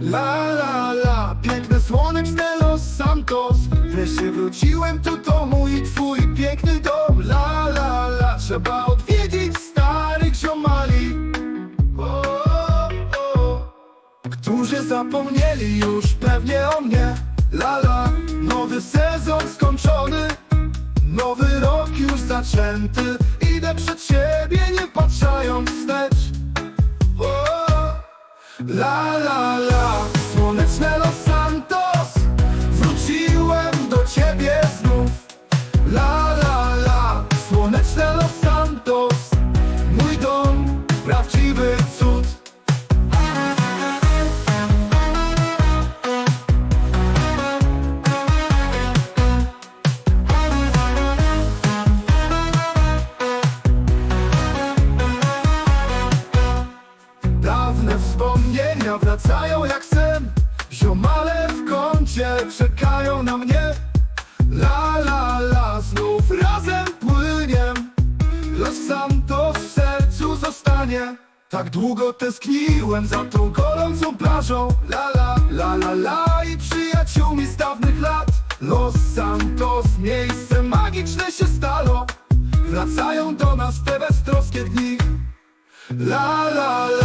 La la la, piękne słoneczne Los Santos. Wreszcie wróciłem do mój twój piękny dom. La la la, trzeba odwiedzić starych ziomali. O, o, Którzy zapomnieli już pewnie o mnie. La la, nowy sezon skończony. Nowy rok już zaczęty. Idę przed siebie nie patrzając wstecz. O, La la la, wracają jak sen. Ziomale w kącie czekają na mnie. La la la, znów razem płyniem Los Santos w sercu zostanie. Tak długo tęskniłem za tą gorącą plażą. La la la la la i przyjaciółmi z dawnych lat. Los Santos, miejsce magiczne się stało Wracają do nas te beztroskie dni. La la la,